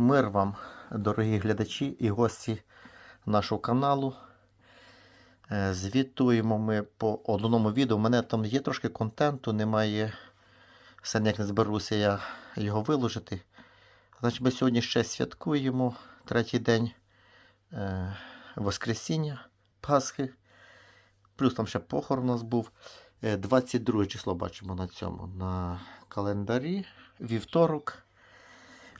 Мир вам, дорогі глядачі і гості нашого каналу. Е, Звітуємо ми по одному відео. У мене там є трошки контенту, немає. Все ніяк не зберуся я його виложити. Значить, ми сьогодні ще святкуємо третій день е, Воскресіння Пасхи. Плюс там ще похорон у нас був. Е, 22 число бачимо на цьому на календарі. Вівторок.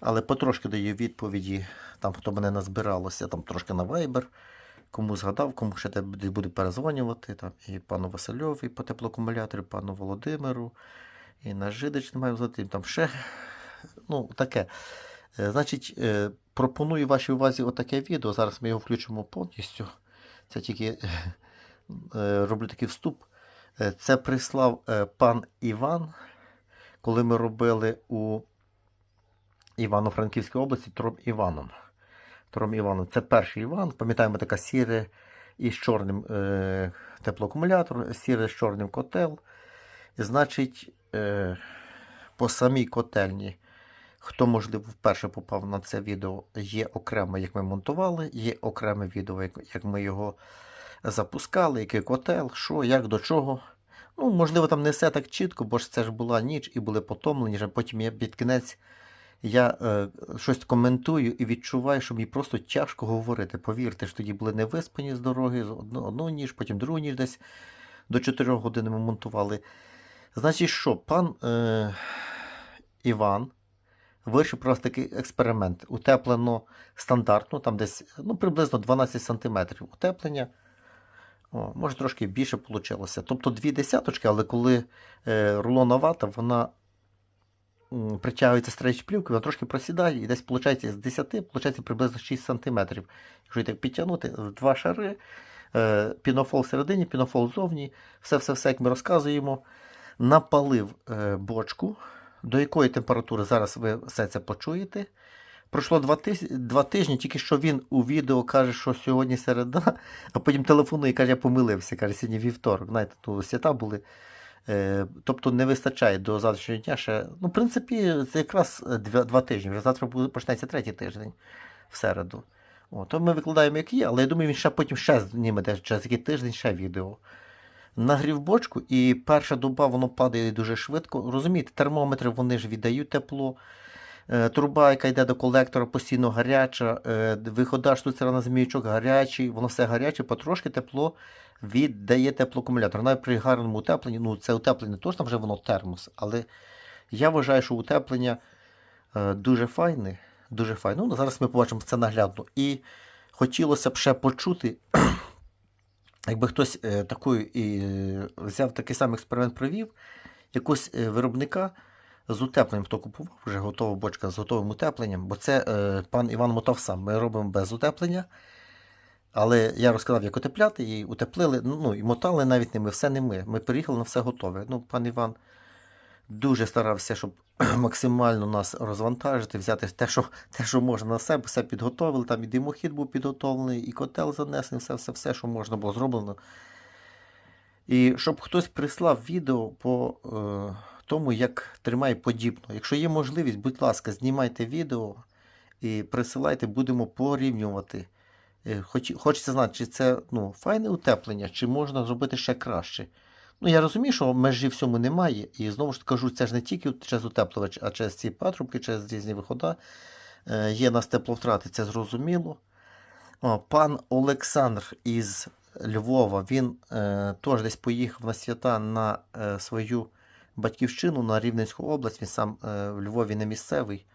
Але потрошки даю відповіді, там хто мене назбиралося, там трошки на Viber, кому згадав, кому ще те буде перезвонювати. Там і пану Васильові по теплоакумуляторі, пану Володимиру, і на Жидич не маю звати, там ще. Ну, таке. Е, Значить, е, пропоную вашій увазі отаке відео. Зараз ми його включимо повністю. Це тільки е, роблю такий вступ. Це прислав пан Іван, коли ми робили у Івано-Франківській області Тром Іваном. Тром Іваном. Це перший Іван. Пам'ятаємо, така сіре із чорним е, теплоакумулятор, сіре з чорним котел. І, значить, е, по самій котельні, хто, можливо, вперше попав на це відео, є окремо, як ми монтували, є окреме відео, як, ми його запускали, який котел, що, як, до чого. Ну, можливо, там не все так чітко, бо ж це ж була ніч і були потомлені, потім я під кінець я е, щось коментую і відчуваю, що мені просто тяжко говорити. Повірте, що тоді були невиспані з дороги, одну, одну ніж, потім другу ніж десь до 4 годин ми монтували. Значить, що, пан е, Іван вирішив просто такий експеримент. Утеплено стандартно, там десь ну, приблизно 12 см утеплення. О, може трошки більше вийшло. Тобто дві десяточки, але коли е, рулонна вата, вона м, притягується стрейч плівки, вона трошки просідає і десь виходить з 10, виходить приблизно 6 см. Якщо так підтягнути, два шари, е, пінофол всередині, пінофол ззовні, все-все-все, як ми розказуємо, напалив е, бочку, до якої температури зараз ви все це почуєте. Пройшло два, тиж... два тижні, тільки що він у відео каже, що сьогодні середа, а потім телефонує і каже, я помилився. Каже, сьогодні вівторок. Знаєте, ну, свята були. Е, тобто не вистачає до завтрашнього дня ще. Ну, в принципі, це якраз е, два, два тижні. Вже завтра почнеться третій тиждень в середу. О, то ми викладаємо, як є, але я думаю, він ще потім ще зніме десь через який тиждень ще відео. Нагрів бочку, і перша доба воно падає дуже швидко. Розумієте, термометри вони ж віддають тепло. Е, Труба, яка йде до колектора, постійно гаряча, е, вихода штуцера на зміючок гарячий, воно все гаряче, потрошки тепло віддає теплоакумулятор. Навіть при гарному утепленні, ну це утеплення точно вже воно термос, але я вважаю, що утеплення е, дуже файне. Дуже файне. Ну, зараз ми побачимо це наглядно. І хотілося б ще почути, якби хтось такою і взяв такий самий експеримент провів, якогось виробника з утепленням, хто купував, вже готова бочка з готовим утепленням, бо це е, пан Іван мотав сам. Ми робимо без утеплення. Але я розказав, як утепляти, і утеплили, ну і мотали навіть не ми, все не ми. Ми приїхали на все готове. Ну, пан Іван дуже старався, щоб максимально нас розвантажити, взяти те, що те, що можна на себе, все підготовили. Там і димохід був підготовлений, і котел занесений, все, все, все, що можна було зроблено. І щоб хтось прислав відео по е, тому, як тримає подібно. Якщо є можливість, будь ласка, знімайте відео і присилайте, будемо порівнювати. Е, Хоч, хочеться знати, чи це ну, файне утеплення, чи можна зробити ще краще. Ну, я розумію, що межі всьому немає. І знову ж кажу, це ж не тільки через утеплювач, а через ці патрубки, через різні виходи. Е, є нас тепловтрати, це зрозуміло. О, пан Олександр із Львова, він е, теж десь поїхав на свята на е, свою батьківщину на Рівненську область. Він сам е, в Львові не місцевий.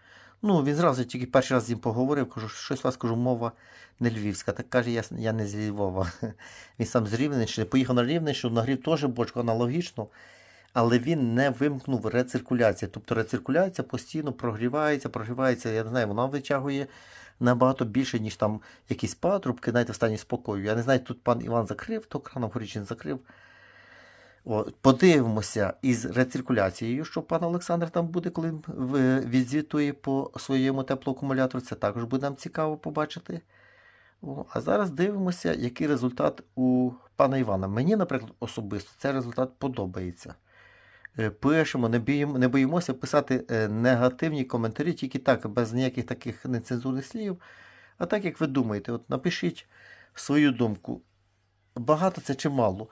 Ну, він зразу тільки перший раз з ним поговорив, кажу, щось вас кажу, мова не львівська. Так каже, я, я не з Львова. Він сам з Рівненщини, поїхав на Рівненщину, нагрів теж бочку аналогічно, але він не вимкнув рециркуляцію. Тобто рециркуляція постійно прогрівається, прогрівається, я не знаю, вона витягує набагато більше, ніж там якісь патрубки, навіть в стані спокою. Я не знаю, тут пан Іван закрив, то краном горіч не закрив. Подивимося із рециркуляцією, що пан Олександр там буде, коли він відзвітує по своєму теплоакумулятору. Це також буде нам цікаво побачити. А зараз дивимося, який результат у пана Івана. Мені, наприклад, особисто цей результат подобається. е, пишемо, не, боїмо, не боїмося писати е, негативні коментарі, тільки так, без ніяких таких нецензурних слів. А так, як ви думаєте, от напишіть свою думку. Багато це чи мало.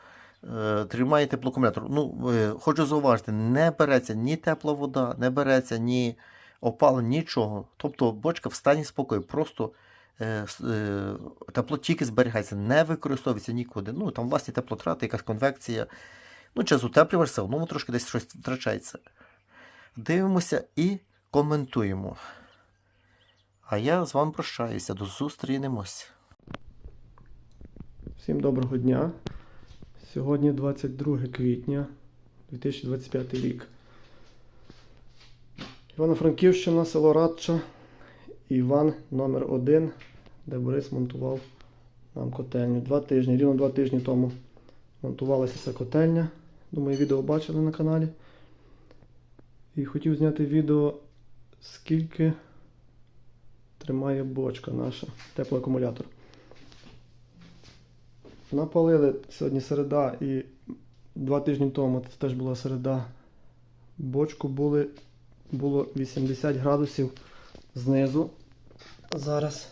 Е, Тримає теплоакумулятор. Ну, е, хочу зауважити, не береться ні тепла вода, не береться ні опалення, нічого. Тобто бочка в стані спокою, просто е, тепло тільки зберігається, не використовується нікуди. Ну, там власні теплотрати, якась конвекція. Ну, через утеплювач все одно трошки десь щось втрачається. Дивимося і коментуємо. А я з вами прощаюся. До зустрінемось. Всім доброго дня. Сьогодні 22 квітня 2025 рік. Івано-Франківщина, село Радча, Іван номер 1 де Борис монтував нам котельню. Два тижні, рівно два тижні тому монтувалася ця котельня. Думаю, відео бачили на каналі. І хотів зняти відео, скільки тримає бочка наша, теплоакумулятор. Напалили сьогодні середа і два тижні тому це теж була середа. Бочку були, було 80 градусів знизу. Зараз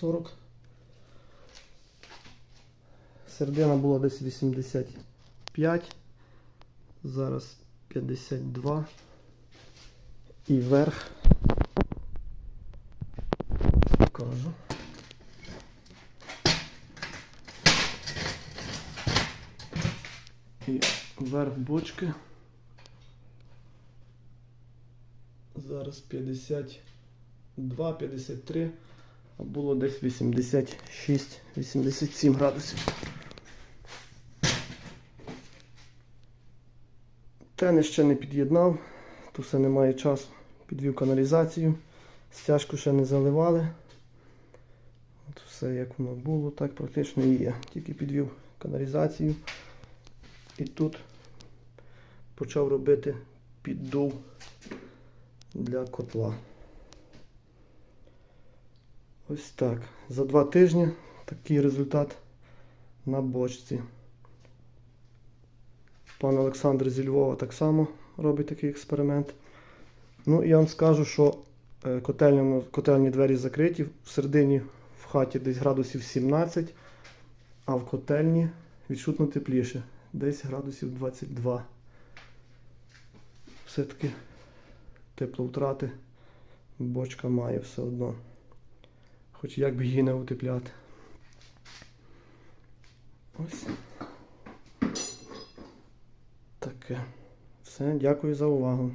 40. Середина була десь 85. Зараз 52. І верх. Покажу. І верх бочки. Зараз 52, 53, а було десь 86, 87 градусів. Тени ще не під'єднав, то все немає часу. Підвів каналізацію, стяжку ще не заливали. От все як воно було, так практично і є. Тільки підвів каналізацію. І тут почав робити піддув для котла. Ось так. За два тижні такий результат на бочці. Пан Олександр зі Львова так само робить такий експеримент. Ну я вам скажу, що е, котельня, котельні двері закриті. Всередині в хаті десь градусів 17, а в котельні відчутно тепліше. Десь градусів 22. Все-таки тепловтрати бочка має все одно. Хоч як би її не утепляти. Ось. Таке. Все, дякую за увагу.